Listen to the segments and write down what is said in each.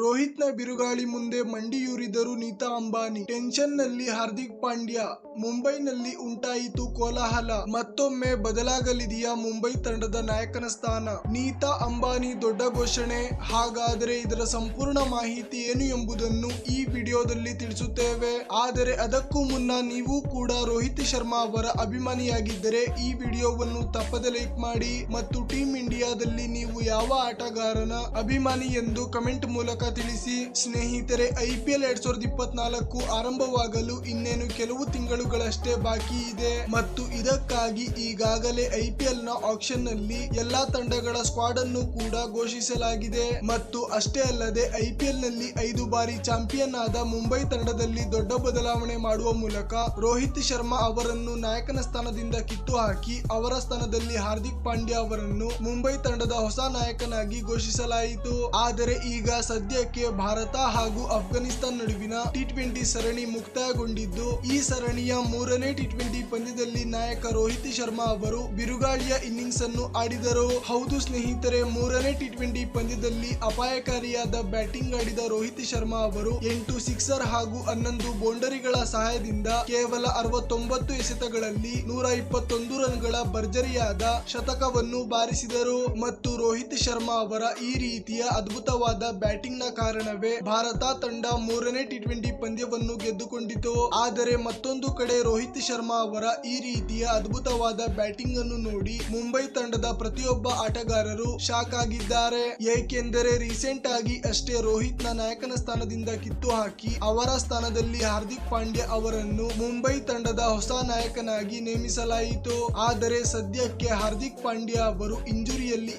ರೋಹಿತ್ನ ಬಿರುಗಾಳಿ ಮುಂದೆ ಮಂಡಿಯೂರಿದರು ನೀತಾ ಅಂಬಾನಿ. ಟೆನ್ಷನ್ನಲ್ಲಿ ಹಾರ್ದಿಕ್ ಪಾಂಡ್ಯ. ಮುಂಬೈನಲ್ಲಿ ಉಂಟಾಯಿತು ಕೋಲಾಹಲ. ಮತ್ತೊಮ್ಮೆ ಬದಲಾಗಲಿದೆಯಾ ಮುಂಬೈ ತಂಡದ ನಾಯಕನ ಸ್ಥಾನ? ನೀತಾ ಅಂಬಾನಿ ದೊಡ್ಡ ಘೋಷಣೆ. ಹಾಗಾದರೆ ಇದರ ಸಂಪೂರ್ಣ ಮಾಹಿತಿ ಏನು ಎಂಬುದನ್ನು ಈ ವಿಡಿಯೋದಲ್ಲಿ ತಿಳಿಸುತ್ತೇವೆ. ಆದರೆ ಅದಕ್ಕೂ ಮುನ್ನ ನೀವು ಕೂಡ ರೋಹಿತ್ ಶರ್ಮಾ ಅವರ ಅಭಿಮಾನಿಯಾಗಿದ್ದರೆ ಈ ವಿಡಿಯೋವನ್ನು ತಪ್ಪದೆ ಲೈಕ್ ಮಾಡಿ ಮತ್ತು ಟೀಮ್ ಇಂಡಿಯಾದಲ್ಲಿ ನೀವು ಯಾವ ಆಟಗಾರನ ಅಭಿಮಾನಿ ಎಂದು ಕಮೆಂಟ್ ಮೂಲಕ ತಿಳಿಸಿ ಸ್ನೇಹಿತರೆ ಐಪಿಎಲ್ ಎರಡ್ ಸಾವಿರದ ಇಪ್ಪತ್ನಾಲ್ಕು ಆರಂಭವಾಗಲು ಇನ್ನೇನು ಕೆಲವು ತಿಂಗಳುಗಳಷ್ಟೇ ಬಾಕಿ ಇದೆ. ಮತ್ತು ಇದಕ್ಕಾಗಿ ಈಗಾಗಲೇ ಐಪಿಎಲ್ನ ಆಕ್ಷನ್ನಲ್ಲಿ ಎಲ್ಲಾ ತಂಡಗಳ ಸ್ಕ್ವಾಡ್ ಅನ್ನು ಕೂಡ ಘೋಷಿಸಲಾಗಿದೆ. ಮತ್ತು ಅಷ್ಟೇ ಅಲ್ಲದೆ ಐಪಿಎಲ್ನಲ್ಲಿ ಐದು ಬಾರಿ ಚಾಂಪಿಯನ್ ಆದ ಮುಂಬೈ ತಂಡದಲ್ಲಿ ದೊಡ್ಡ ಬದಲಾವಣೆ ಮಾಡುವ ಮೂಲಕ ರೋಹಿತ್ ಶರ್ಮಾ ಅವರನ್ನು ನಾಯಕನ ಸ್ಥಾನದಿಂದ ಕಿತ್ತು ಹಾಕಿ ಅವರ ಸ್ಥಾನದಲ್ಲಿ ಹಾರ್ದಿಕ್ ಪಾಂಡ್ಯ ಅವರನ್ನು ಮುಂಬೈ ತಂಡದ ಹೊಸ ನಾಯಕನಾಗಿ ಘೋಷಿಸಲಾಯಿತು. ಆದರೆ ಈಗ ಸದ್ಯಕ್ಕೆ ಭಾರತ ಹಾಗೂ ಅಫ್ಘಾನಿಸ್ತಾನ್ ನಡುವಿನ ಟಿ ಟ್ವೆಂಟಿ ಸರಣಿ ಮುಕ್ತಾಯಗೊಂಡಿದ್ದು ಈ ಸರಣಿಯ ಮೂರನೇ ಟಿ ಟ್ವೆಂಟಿ ಪಂದ್ಯದಲ್ಲಿ ನಾಯಕ ರೋಹಿತ್ ಶರ್ಮಾ ಅವರು ಬಿರುಗಾಳಿಯ ಇನ್ನಿಂಗ್ಸ್ ಅನ್ನು ಆಡಿದರು. ಹೌದು ಸ್ನೇಹಿತರೆ, ಮೂರನೇ ಟಿ ಟ್ವೆಂಟಿ ಪಂದ್ಯದಲ್ಲಿ ಅಪಾಯಕಾರಿಯಾದ ಬ್ಯಾಟಿಂಗ್ ಆಡಿದ ರೋಹಿತ್ ಶರ್ಮಾ ಅವರು ಎಂಟು ಸಿಕ್ಸರ್ ಹಾಗೂ ಹನ್ನೊಂದು ಬೌಂಡರಿಗಳ ಸಹಾಯದಿಂದ ಕೇವಲ ಅರವತ್ತೊಂಬತ್ತು ಎಸೆತಗಳಲ್ಲಿ ನೂರ ಇಪ್ಪತ್ತೊಂದು ರನ್ಗಳ ಭರ್ಜರಿಯಾದ ಶತಕವನ್ನು ಬಾರಿಸಿದರು. ಮತ್ತು ರೋಹಿತ್ ಶರ್ಮಾ ಅವರ ಈ ರೀತಿಯ ಅದ್ಭುತವಾದ ಬ್ಯಾಟಿಂಗ್ ನ ಕಾರಣವೇ ಭಾರತ ತಂಡ ಮೂರನೇ ಟಿ ಟ್ವೆಂಟಿ ಪಂದ್ಯವನ್ನು ಗೆದ್ದುಕೊಂಡಿತು. ಆದರೆ ಮತ್ತೊಂದು ಕಡೆ ರೋಹಿತ್ ಶರ್ಮಾ ಅವರ ಈ ರೀತಿಯ ಅದ್ಭುತವಾದ ಬ್ಯಾಟಿಂಗ್ ಅನ್ನು ನೋಡಿ ಮುಂಬೈ ತಂಡದ ಪ್ರತಿಯೊಬ್ಬ ಆಟಗಾರರು ಶಾಕ್ ಆಗಿದ್ದಾರೆ ಏಕೆಂದರೆ ರೀಸೆಂಟ್ ಆಗಿ ಅಷ್ಟೇ ರೋಹಿತ್ನ ನಾಯಕನ ಸ್ಥಾನದಿಂದ ಕಿತ್ತು ಹಾಕಿ ಅವರ ಸ್ಥಾನದಲ್ಲಿ ಹಾರ್ದಿಕ್ ಪಾಂಡ್ಯ ಅವರನ್ನು ಮುಂಬೈ ತಂಡದ ಹೊಸ ನಾಯಕನಾಗಿ ನೇಮಿಸಲಾಯಿತು. ಆದರೆ ಸದ್ಯಕ್ಕೆ ಹಾರ್ದಿಕ್ ಪಾಂಡ್ಯ ಅವರು ಇಂಜುರಿಯಲ್ಲಿ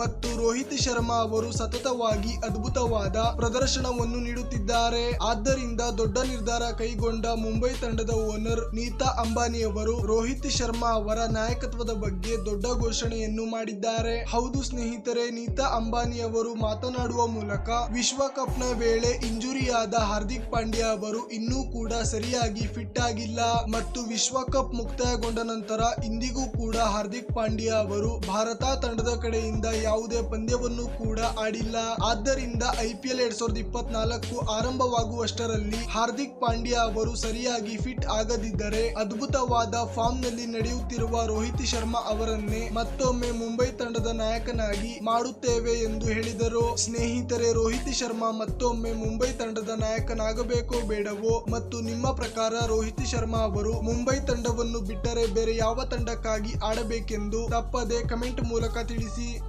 ಮತ್ತು ರೋಹಿತ್ ಶರ್ಮಾ ಅವರು ಸತತವಾಗಿ ಅದ್ಭುತವಾದ ಪ್ರದರ್ಶನವನ್ನು ನೀಡುತ್ತಿದ್ದಾರೆ. ಆದ್ದರಿಂದ ದೊಡ್ಡ ನಿರ್ಧಾರ ಕೈಗೊಂಡ ಮುಂಬೈ ತಂಡದ ಓನರ್ ನೀತಾ ಅಂಬಾನಿ ಅವರು ರೋಹಿತ್ ಶರ್ಮಾ ಅವರ ನಾಯಕತ್ವದ ಬಗ್ಗೆ ದೊಡ್ಡ ಘೋಷಣೆಯನ್ನು ಮಾಡಿದ್ದಾರೆ. ಹೌದು ಸ್ನೇಹಿತರೆ, ನೀತಾ ಅಂಬಾನಿ ಅವರು ಮಾತನಾಡುವ ಮೂಲಕ ವಿಶ್ವಕಪ್ನ ವೇಳೆ ಇಂಜುರಿಯಾದ ಹಾರ್ದಿಕ್ ಪಾಂಡ್ಯ ಅವರು ಇನ್ನೂ ಕೂಡ ಸರಿಯಾಗಿ ಫಿಟ್ ಆಗಿಲ್ಲ ಮತ್ತು ವಿಶ್ವಕಪ್ ಮುಕ್ತಾಯಗೊಂಡ ನಂತರ ಇಂದಿಗೂ ಕೂಡ ಹಾರ್ದಿಕ್ ಪಾಂಡ್ಯ ಅವರು ಭಾರತ ತಂಡದ ಕಡೆಯಿಂದ ಯಾವುದೇ ಪಂದ್ಯವನ್ನು ಕೂಡ ಆಡಿಲ್ಲ. ಆದ್ದರಿಂದ ಐಪಿಎಲ್ ಎರಡ್ ಸಾವಿರದ ಇಪ್ಪತ್ನಾಲ್ಕು ಆರಂಭವಾಗುವಷ್ಟರಲ್ಲಿ ಹಾರ್ದಿಕ್ ಪಾಂಡ್ಯ ಅವರು ಸರಿಯಾಗಿ ಫಿಟ್ ಆಗದಿದ್ದರೆ ಅದ್ಭುತವಾದ ಫಾರ್ಮ್ನಲ್ಲಿ ನಡೆಯುತ್ತಿರುವ ರೋಹಿತ್ ಶರ್ಮಾ ಅವರನ್ನೇ ಮತ್ತೊಮ್ಮೆ ಮುಂಬೈ ತಂಡದ ನಾಯಕನಾಗಿ ಮಾಡುತ್ತೇವೆ ಎಂದು ಹೇಳಿದರು. ಸ್ನೇಹಿತರೆ, ರೋಹಿತ್ ಶರ್ಮಾ ಮತ್ತೊಮ್ಮೆ ಮುಂಬೈ ತಂಡದ ನಾಯಕನಾಗಬೇಕೋ ಬೇಡವೋ ಮತ್ತು ನಿಮ್ಮ ಪ್ರಕಾರ ರೋಹಿತ್ ಶರ್ಮಾ ಅವರು ಮುಂಬೈ ತಂಡವನ್ನು ಬಿಟ್ಟರೆ ಬೇರೆ ಯಾವ ತಂಡಕ್ಕಾಗಿ ಆಡಬೇಕೆಂದು ತಪ್ಪದೆ ಕಮೆಂಟ್ ಮೂಲಕ ತಿಳಿಸಿ.